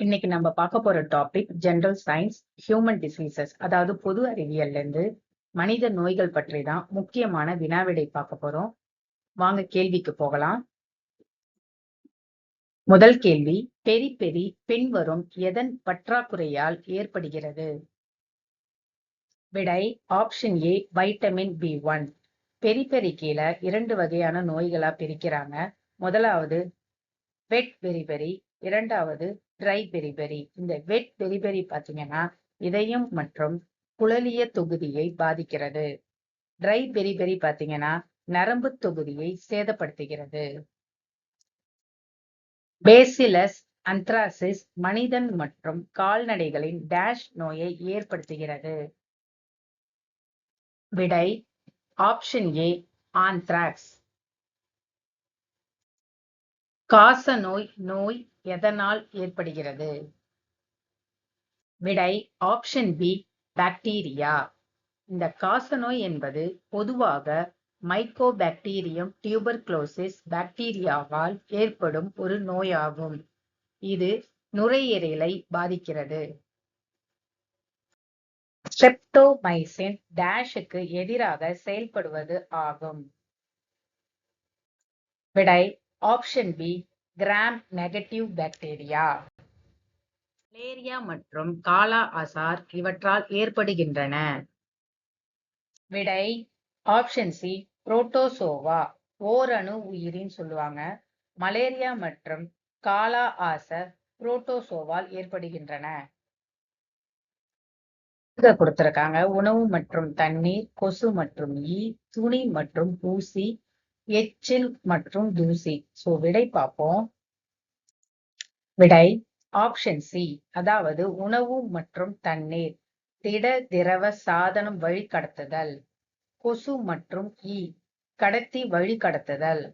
இன்னைக்கு நம்ம பார்க்க போற topic general science human diseases அதாவது பொது அறிவியல்ல இருந்து மனித நோய்கள் பற்றி தான் முக்கியமான வினாவிடை பார்க்க போறோம். வாங்க கேள்விக்கு போகலாம். முதல் கேள்வி பெரி பெரி பின்வரும் எதன் பற்றாக்குறையால் ஏற்படுகிறது? விடை option A vitamin B one beriberi கீழே இரண்டு வகையான நோய்களா பிரிக்கிறாங்க. முதலாவது வெட் பெரி இரண்டாவது ட்ரை பெரிபெரி இந்த வெட் பெரிபெரி பாத்தீங்கன்னா இதயம் மற்றும் குழலிய தொகுதியை பாதிக்கிறது. ட்ரை பெரிபெரி பாத்தீங்கன்னா நரம்பு தொகுதியை சேதப்படுத்துகிறது. பேசிலஸ் அந்த்ராசிஸ் மனிதன் மற்றும் கால்நடைகளின் டேஷ் நோயை ஏற்படுத்துகிறது. விடை ஆப்ஷன் ஏ ஆந்த்ராக்ஸ் காச நோய் நோய் எதனால் ஏற்படுகிறது? விடை ஆப்ஷன் பி பாக்டீரியா இந்த காசநோய் என்பது பொதுவாக மைக்கோபாக்டீரியம் டியூபர்குலோசிஸ் பாக்டீரியாவால் ஏற்படும் ஒரு நோயாகும். இது நுரையீரலை பாதிக்கிறது. ஸ்ட்ரெப்டோமைசின் டேஷுக்கு எதிராக செயல்படுவது ஆகும். விடை option B gram negative bacteria malaria மற்றும் காலா அசார் இவற்றால் ஏற்படுகின்றன. விடை ஆப்ஷன் சி புரோட்டோசோவா ஓரணு உயிரின்னு சொல்லுவாங்க. மலேரியா மற்றும் காலா ஆசர் புரோட்டோசோவால் ஏற்படுகின்றன. கொடுத்திருக்காங்க. உணவு மற்றும் தண்ணீர் கொசு மற்றும் ஈ துணி மற்றும் ஊசி எச்சில் மற்றும் தூசி. சோ விடை பார்ப்போம். விடை ஆப்ஷன் சி அதாவது உணவு மற்றும் தண்ணீர். திட திரவ சாதனம் வழி கடத்துதல் கொசு மற்றும் ஈ கடத்தி வழி கடத்துதல்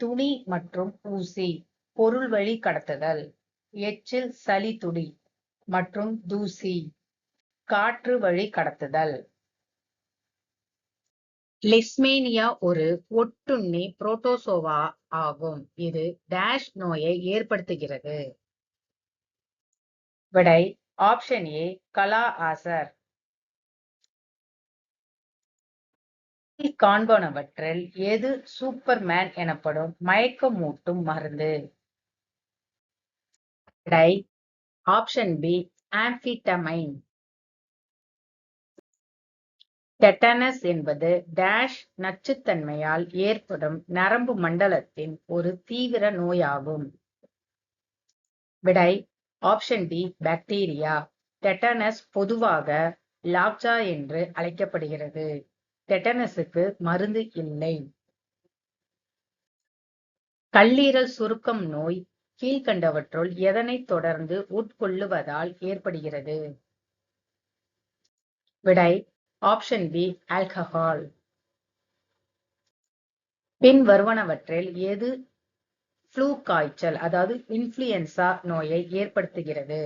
துணி மற்றும் ஊசி பொருள் வழி கடத்துதல் எச்சில் சளி துடி மற்றும் தூசி. காற்று வழி கடத்துதல் லிஸ்மேனியா ஒரு ஒட்டுண்ணி புரோட்டோசோவா ஆகும். இது டேஷ் நோயை ஏற்படுத்துகிறது. விடை ஆப்ஷன் ஏ கலா ஆசர். காண்பனவற்றில் எது சூப்பர்மேன் எனப்படும் மயக்கமூட்டும் மருந்து? விடை ஆப்ஷன் பி ஆம்பிட்டமைன் டெட்டனஸ் என்பது டேஷ் நச்சுத்தன்மையால் ஏற்படும் நரம்பு மண்டலத்தின் ஒரு தீவிர நோயாகும். விடை ஆப்ஷன் டி பாக்டீரியா டெட்டனஸ் பொதுவாக லாப்ஜா என்று அழைக்கப்படுகிறது. டெட்டனஸுக்கு மருந்து இல்லை. கல்லீரல் சுருக்கம் நோய் கீழ்கண்டவற்றுள் எதனை தொடர்ந்து உட்கொள்ளுவதால் ஏற்படுகிறது? விடை ஆப்ஷன் பி ஆல்கஹால் பின் வருவனவற்றில் எது ஃப்ளூ காய்ச்சல் அதாவது இன்ஃப்ளூயன்சா நோயை ஏற்படுத்துகிறது?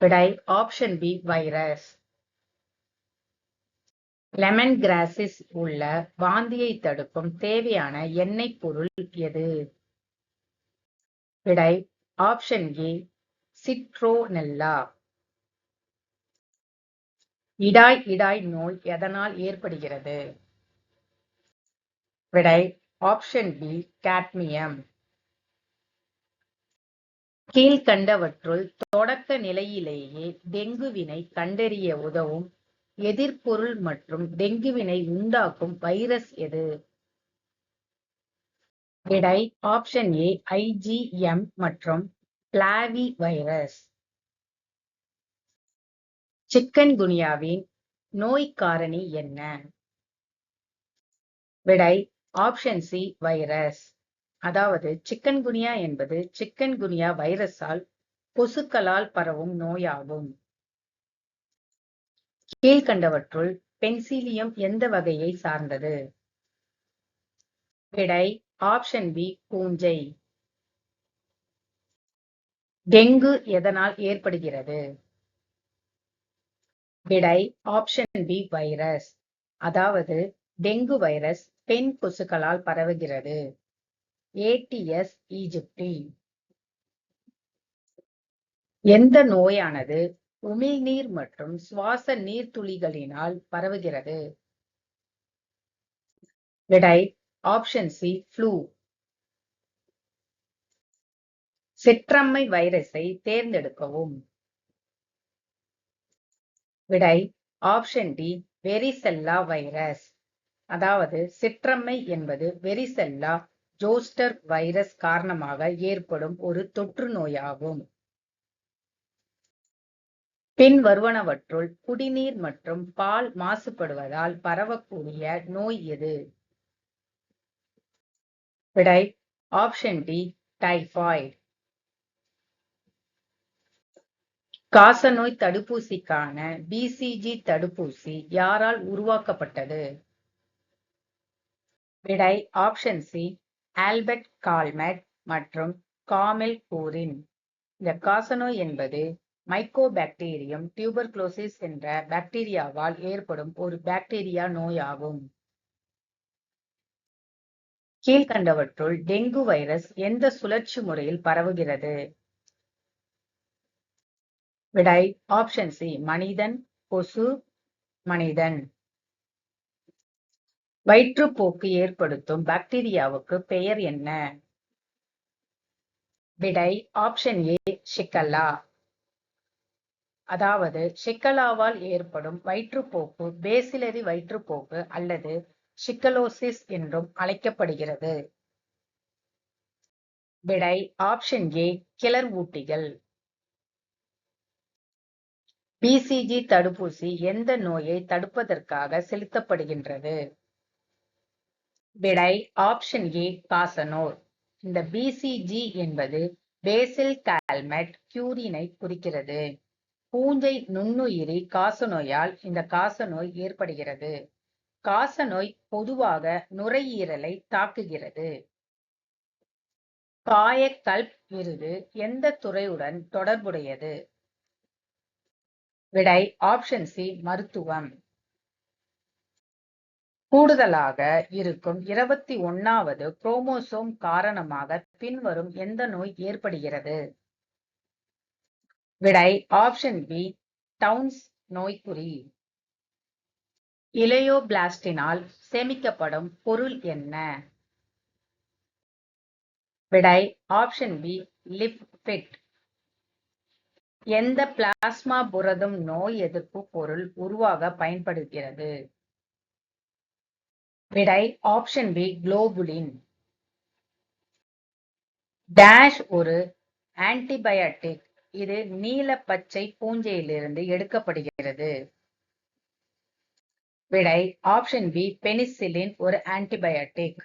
விடை option B virus lemon grasses உள்ள வாந்தியை தடுக்கும் தேவையான எண்ணெய் பொருள் எது? விடை ஆப்ஷன் ஏ சிட்ரோனெல்லா இடாய் இடாய் நோய் எதனால் ஏற்படுகிறது? விடை ஆப்ஷன் பி கேட்மியம் கீழ்கண்டவற்றுள் தொடக்க நிலையிலேயே டெங்குவினை கண்டறிய உதவும் எதிர்பொருள் மற்றும் டெங்குவினை உண்டாக்கும் வைரஸ் எது? விடை ஆப்ஷன் ஏ ஐஜிஎம் மற்றும் பிளாவி வைரஸ் சிக்கன் குனியாவின் நோய் காரணி என்ன? விடை ஆப்ஷன் சி வைரஸ் அதாவது சிக்கன் குனியா என்பது சிக்கன் குனியா வைரஸால் கொசுக்களால் பரவும் நோயாகும். கீழ்கண்டவற்றுள் பென்சிலியம் எந்த வகையை சார்ந்தது? விடை ஆப்ஷன் பி பூஞ்சை. டெங்கு எதனால் ஏற்படுகிறது? விடை ஆப்ஷன் பி வைரஸ் அதாவது டெங்கு வைரஸ் பெண் கொசுக்களால் பரவுகிறது. ஏடிஎஸ் ஈஜிப்டி எந்த நோயானது உமிழ்நீர் மற்றும் சுவாச நீர்த்துளிகளினால் பரவுகிறது? விடை ஆப்ஷன் சி ஃப்ளூ சிற்றம்மை வைரஸை தேர்ந்தெடுக்கவும். விடை ஆப்ஷன் டி வெரிசெல்லா வைரஸ் அதாவது சிற்றம்மை என்பது வெரிசெல்லா ஜோஸ்டர் வைரஸ் காரணமாக ஏற்படும் ஒரு தொற்று நோயாகும். பின் வருவனவற்றுள் குடிநீர் மற்றும் பால் மாசுபடுவதால் பரவக்கூடிய நோய் எது? விடை ஆப்ஷன் டி டைபாய்டு காசநோய் தடுப்பூசிக்கான பிசிஜி தடுப்பூசி யாரால் உருவாக்கப்பட்டது? விடை ஆப்ஷன் சி ஆல்பர்ட் கால்மெட் மற்றும் காமெல் கூரின் இந்த காசநோய் என்பது மைக்கோபாக்டீரியம் டியூபர்குலோசிஸ் என்ற பாக்டீரியாவால் ஏற்படும் ஒரு பாக்டீரியா நோயாகும். கீழ்கண்டவற்றுள் டெங்கு வைரஸ் எந்த சுழற்சி முறையில் பரவுகிறது? விடை ஆப்ஷன் சி மனிதன் கொசு மனிதன். வயிற்றுப்போக்கு ஏற்படுத்தும் பாக்டீரியாவுக்கு பெயர் என்ன? விடை ஆப்ஷன் ஏ ஷிக்கல்லா அதாவது ஷிக்கலாவால் ஏற்படும் வயிற்றுப்போக்கு பேசிலரி வயிற்றுப்போக்கு அல்லது ஷிக்கலோசிஸ் என்றும் அழைக்கப்படுகிறது. விடை ஆப்ஷன் ஏ கிளர் ஊட்டிகள். பிசிஜி தடுப்பூசி எந்த நோயை தடுப்பதற்காக செலுத்தப்படுகின்றது? விடை ஆப்ஷன் ஏ காசநோய் இந்த பிசிஜி என்பது பேசில் கால்மெட் கியூரினை குறிக்கிறது. பூஞ்சை நுண்ணுயிரி காசநோயால் இந்த காசநோய் ஏற்படுகிறது. காசநோய் பொதுவாக நுரையீரலை தாக்குகிறது. காயக்கல்ப் விருது எந்த துறையுடன் தொடர்புடையது? விடை ஆப்ஷன் சி மருத்துவம். கூடுதலாக இருக்கும் இருபத்தி ஒன்னாவது குரோமோசோம் காரணமாக பின்வரும் எந்த நோய் ஏற்படுகிறது? விடை ஆப்ஷன் பி டவுன்ஸ் நோய்க்குறி. இலையோபிளாஸ்டினால் சேமிக்கப்படும் பொருள் என்ன? விடை ஆப்ஷன் பி லிப்ஃபிட் எந்த பிளாஸ்மா புரதம் நோய் எதிர்ப்பு பொருள் உருவாக பயன்படுகிறது? விடை ஆப்ஷன் பி குளோபுலின் டேஷ் ஒரு ஆன்டிபயாட்டிக் இது நீல பச்சை பூஞ்சையிலிருந்து எடுக்கப்படுகிறது. விடை ஆப்ஷன் பி பெனிசிலின் ஒரு ஆன்டிபயாட்டிக்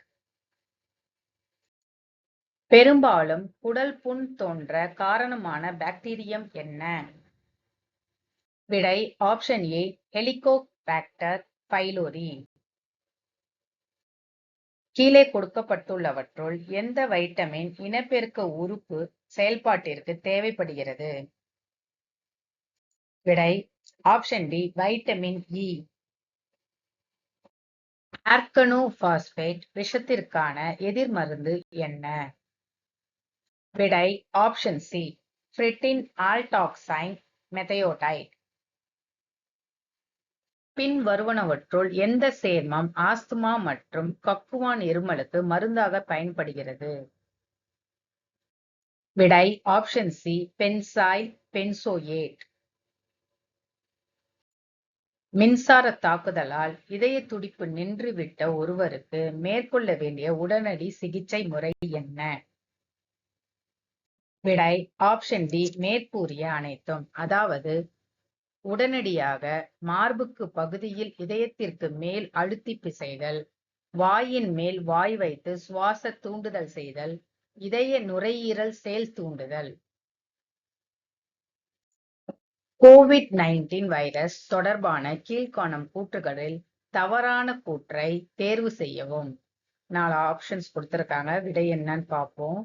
பெரும்பாலும் குடல் புண் தோன்ற காரணமான பாக்டீரியம் என்ன? விடை ஆப்ஷன் ஏ ஹெலிகோபாக்டர் பைலோரி கீழே கொடுக்கப்பட்டுள்ளவற்றுள் எந்த வைட்டமின் இனப்பெருக்க உறுப்பு செயல்பாட்டிற்கு தேவைப்படுகிறது? விடை option D vitamin E organophosphate விஷத்திற்கான எதிர்மருந்து என்ன? விடை ஆப்ஷன் சி ஃப்ரிட்டின் ஆல்டாக்சைன் மெதையோடைட் பின் வருவனவற்றுள் எந்த சேர்மம் ஆஸ்துமா மற்றும் கக்குவான் இருமலுக்கு மருந்தாக பயன்படுகிறது? விடை ஆப்ஷன் சி பென்சாயில் பென்சோயேட் மின்சார தாக்குதலால் இதய துடிப்பு நின்றுவிட்ட ஒருவருக்கு மேற்கொள்ள வேண்டிய உடனடி சிகிச்சை முறை என்ன? விடை ஆப்ஷன் டி மேற்கூறிய அனைத்தும். அதாவது உடனடியாக மார்புக்கு பகுதியில் இதயத்திற்கு மேல் அழுத்தி பிசைதல் வாயின் மேல் வாய் வைத்து சுவாச தூண்டுதல் செய்தல் இதய நுரையீரல் செயல் தூண்டுதல். கோவிட் நைன்டீன் வைரஸ் தொடர்பான கீழ்காணும் கூற்றுகளில் தவறான கூற்றை தேர்வு செய்யவும். நாலு ஆப்ஷன்ஸ் கொடுத்திருக்காங்க. விடை என்னன்னு பார்ப்போம்.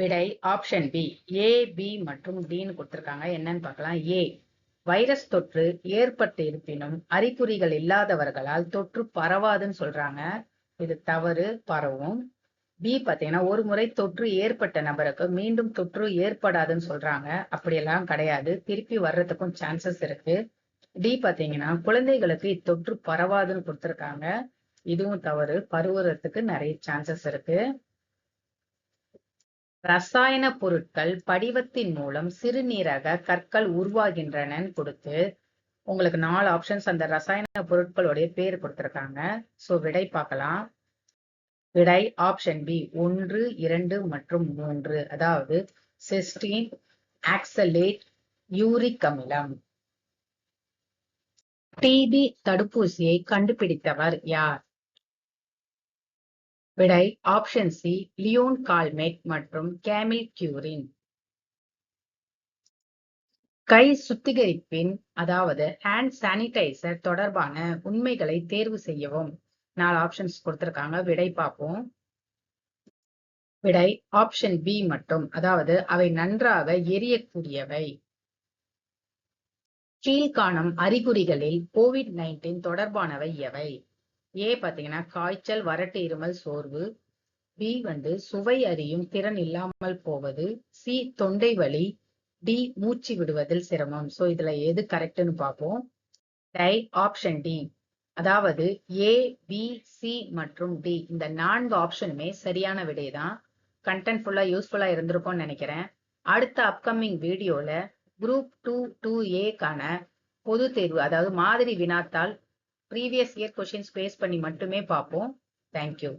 விடை ஆப்ஷன் பி ஏ பி மற்றும் டின்னு கொடுத்துருக்காங்க. என்னன்னு பார்க்கலாம். ஏ வைரஸ் தொற்று ஏற்பட்டு இருப்பினும் அறிகுறிகள் இல்லாதவர்களால் தொற்று பரவாதுன்னு சொல்றாங்க. இது தவறு பரவும். பி பார்த்தீங்கன்னா ஒரு முறை தொற்று ஏற்பட்ட நபருக்கு மீண்டும் தொற்று ஏற்படாதுன்னு சொல்றாங்க. அப்படியெல்லாம் கிடையாது. திருப்பி வர்றதுக்கும் சான்சஸ் இருக்கு. டி பார்த்தீங்கன்னா குழந்தைகளுக்கு இத்தொற்று பரவாதுன்னு கொடுத்துருக்காங்க. இதுவும் தவறு. பருவறதுக்கு நிறைய சான்சஸ் இருக்கு. ரசாயன பொருட்கள் படிவத்தின் மூலம் சிறுநீரக கற்கள் உருவாகின்றனன்னு கொடுத்து உங்களுக்கு நாலு ஆப்ஷன்ஸ் அந்த ரசாயன பொருட்களுடைய பேர் கொடுத்துருக்காங்க. ஸோ விடை பார்க்கலாம். விடை ஆப்ஷன் பி ஒன்று இரண்டு மற்றும் மூன்று. அதாவது சிஸ்டீன் ஆக்சலேட் யூரிக் அமிலம். டிபி தடுப்பூசியை கண்டுபிடித்தவர் யார்? விடை ஆப்ஷன் சி லியோன் கால்மேட் மற்றும் கேமில் கியூரின் கை சுத்திகரிப்பின் அதாவது ஹேண்ட் சானிடைசர் தொடர்பான உண்மைகளை தேர்வு செய்யவும். நாலு ஆப்ஷன்ஸ் கொடுத்துருக்காங்க. விடை பார்ப்போம். விடை ஆப்ஷன் பி மட்டும். அதாவது அவை நன்றாக எரியக்கூடியவை. கீழ்காணும் அறிகுறிகளில் கோவிட் நைன்டீன் தொடர்பானவை எவை? ஏ பாத்தீங்கன்னா காய்ச்சல் வறட்டு இருமல் சோர்வு. பி வந்து சுவை அறியும் திறன் இல்லாமல் போவது. சி தொண்டை வலி. டி மூச்சு விடுவதில் சிரமம். சோ இதுல எது கரெக்ட்னு பார்ப்போம். டை ஆப்ஷன் டி அதாவது ஏ பி சி மற்றும் டி. இந்த நான்கு ஆப்ஷனுமே சரியான விடை தான் கண்டென்ட் ஃபுல்லா யூஸ்ஃபுல்லா இருந்திருக்கும்னு நினைக்கிறேன். அடுத்த அப்கமிங் வீடியோல குரூப் டூ டூ ஏக்கான பொது தேர்வு அதாவது மாதிரி வினாத்தால் ப்ரீவியஸ் இயர் கொஷின்ஸ் பேஸ் பண்ணி மட்டுமே பார்ப்போம் தேங்க்யூ